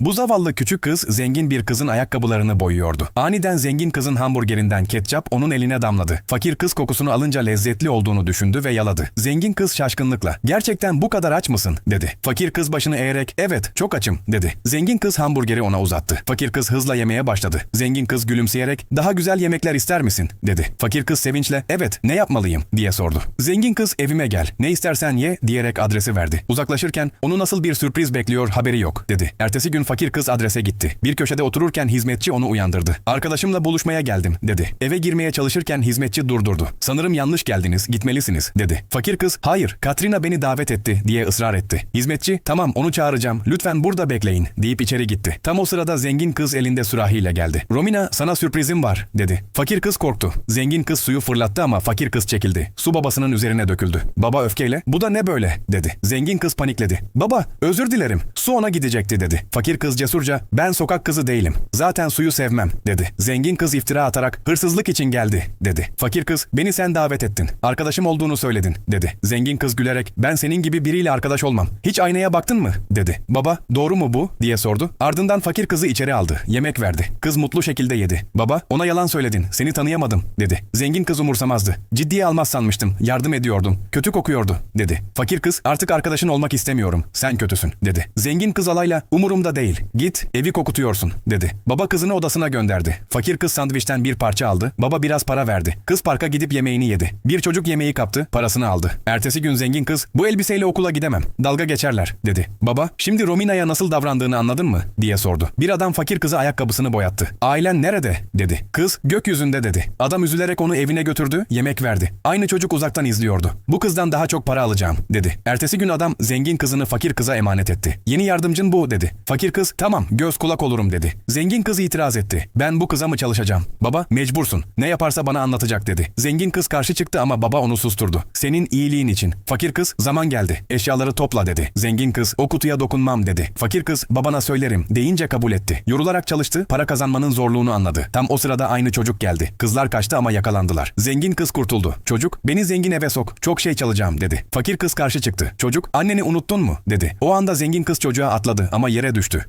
Bu zavallı küçük kız zengin bir kızın ayakkabılarını boyuyordu. Aniden zengin kızın hamburgerinden ketçap onun eline damladı. Fakir kız kokusunu alınca lezzetli olduğunu düşündü ve yaladı. Zengin kız şaşkınlıkla "Gerçekten bu kadar aç mısın?" dedi. Fakir kız başını eğerek "Evet, çok açım." dedi. Zengin kız hamburgeri ona uzattı. Fakir kız hızla yemeye başladı. Zengin kız gülümseyerek "Daha güzel yemekler ister misin?" dedi. Fakir kız sevinçle "Evet, ne yapmalıyım?" diye sordu. Zengin kız evime gel, ne istersen ye diyerek adresi verdi. Uzaklaşırken onu nasıl bir sürpriz bekliyor haberi yok dedi. Ertesi gün fakir kız adrese gitti. Bir köşede otururken hizmetçi onu uyandırdı. Arkadaşımla buluşmaya geldim dedi. Eve girmeye çalışırken hizmetçi durdurdu. Sanırım yanlış geldiniz, gitmelisiniz dedi. Fakir kız hayır Katrina beni davet etti diye ısrar etti. Hizmetçi tamam onu çağıracağım lütfen burada bekleyin deyip içeri gitti. Tam o sırada zengin kız elinde sürahiyle geldi. Romina sana sürprizim var dedi. Fakir kız korktu. Zengin kız suyu fırlattı ama fakir kız çekildi. Su babasının üzerine döküldü. Baba öfkeyle bu da ne böyle dedi. Zengin kız panikledi. Baba özür dilerim su ona gidecekti dedi. Fakir kız cesurca ben sokak kızı değilim. Zaten suyu sevmem dedi. Zengin kız iftira atarak hırsızlık için geldi dedi. Fakir kız beni sen davet ettin. Arkadaşım olduğunu söyledin dedi. Zengin kız gülerek ben senin gibi biriyle arkadaş olmam. Hiç aynaya baktın mı dedi. Baba doğru mu bu diye sordu. Ardından fakir kızı içeri aldı. Yemek verdi. Kız mutlu şekilde yedi. Baba ona yalan söyledin. Seni tanıyamadım dedi. Zengin kız umursamazdı. Ciddiye almaz sanmıştım. Yardım ediyordum. Kötü kokuyordu dedi. Fakir kız artık arkadaşın olmak istemiyorum. Sen kötüsün dedi. Zengin kız alayla umurumda değil. Git evi kokutuyorsun dedi. Baba kızını odasına gönderdi. Fakir kız sandviçten bir parça aldı. Baba biraz para verdi. Kız parka gidip yemeğini yedi. Bir çocuk yemeği kaptı. Parasını aldı. Ertesi gün zengin kız bu elbiseyle okula gidemem. Dalga geçerler dedi. Baba şimdi Romina'ya nasıl davrandığını anladın mı diye sordu. Bir adam fakir kıza ayakkabısını boyattı. Ailen nerede dedi. Kız gökyüzünde dedi. Adam üzülerek onu evine götürdü. Yemek verdi. Aynı çocuk uzaktan izliyordu. Bu kızdan daha çok para alacağım dedi. Ertesi gün adam zengin kızını fakir kıza emanet etti. Yeni yardımcın bu dedi. Fakir kız tamam göz kulak olurum dedi. Zengin kız itiraz etti. Ben bu kıza mı çalışacağım? Baba mecbursun. Ne yaparsa bana anlatacak dedi. Zengin kız karşı çıktı ama baba onu susturdu. Senin iyiliğin için. Fakir kız zaman geldi. Eşyaları topla dedi. Zengin kız o kutuya dokunmam dedi. Fakir kız babana söylerim deyince kabul etti. Yorularak çalıştı. Para kazanmanın zorluğunu anladı. Tam o sırada aynı çocuk geldi. Kızlar kaçtı ama yakalandılar. Zengin kız kurtuldu. Çocuk beni zengin eve sok. Çok şey çalacağım dedi. Fakir kız karşı çıktı. Çocuk anneni unuttun mu dedi. O anda zengin kız çocuğa atladı ama yere düştü.